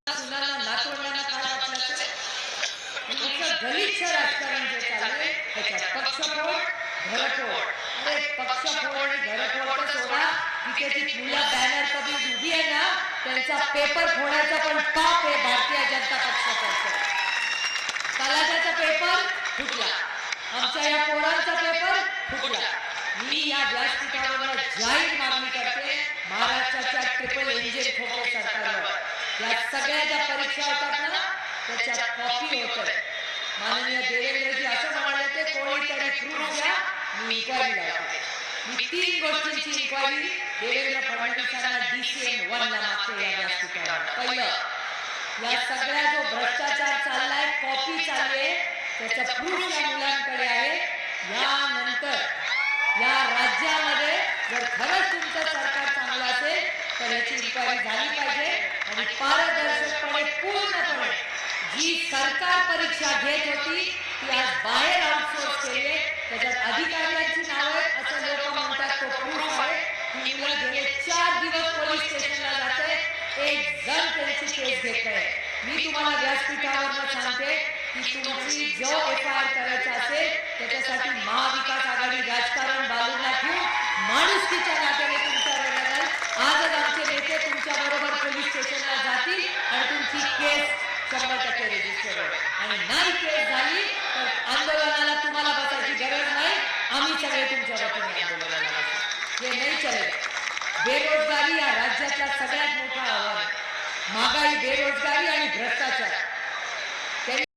सुनांना नातवंडांना काय वाटलं असेल? म्हणजे गलिच्छ राजकारण जे चाललंय त्याच्यात पक्षफोड घरफोड अरे पक्षफोड आणि घरफोड सोडा. तिथे ती मुलं बॅनर कधी उभी आहे ना त्यांचा पेपर फोडायचा पण टॉप आहे भारतीय जनता पक्षाचा तलाट्याचा पेपर फुटला. आमच्या या पोरांचा पेपर फुटला. मी या व्यासपीठावर जाहीर मागणी करते महाराष्ट्राच्या ट्रिपल इंजिन खोके सरकारवर. या सगळ्या ज्या परीक्षा होतात ना त्याच्या कॉपी होत. माननीय देवेंद्रजी असं म्हणाले ते कोणीतरी प्रूफ द्या मी इन्क्वायरी लावते. मी तीन गोष्टींची इन्क्वायरी देवेंद्र फडणवीसांना डीसीएम वन ला मागते या व्यासपीठावर. पहिलं या सगळ्या जो भ्रष्टाचार चाललाय कॉपी चालली त्याचा प्रूफ या मुलांकडे आहे. यानंतर या राज्यामध्ये जर खरंच तुमचं सरकार चांगलं असेल तर याची इन्क्वायरी झाली पाहिजे. आणि पारदर्शकपणे पूर्णपणे जी सरकार परीक्षा घेत होती ती आज बाहेर आउटसोर्स केली आहे त्याच्यात अधिकाऱ्यांची नावं आहेत असं लोक म्हणतात तो प्रूफ आहे. ही मुलं गेले चार दिवस पोलीस स्टेशनला जाते एक जण त्यांची केस घेत आहे. मी तुम्हाला व्यासपीठावर सांगते की तुमची जो एफ आय आर करायचा असेल त्याच्यासाठी महाविकास आघाडी राजकारण बाजूला ठेवून माणुसकीच्या नात्याने तुमच्यावर लढाल आजच आमचे नेते तुमच्या बरोबर पोलीस स्टेशनला जातील आणि तुमची केस आणि नाही केस झाली तर आंदोलनाला तुम्हाला बसायची गरज नाही आम्ही सगळे तुमच्या वतीने आंदोलनाला बसू. हे नाही चालेल बेरोजगारी या राज्याचा सगळ्यात मोठा आव्हान आहे. महागाई बेरोजगारी आणि भ्रष्टाचार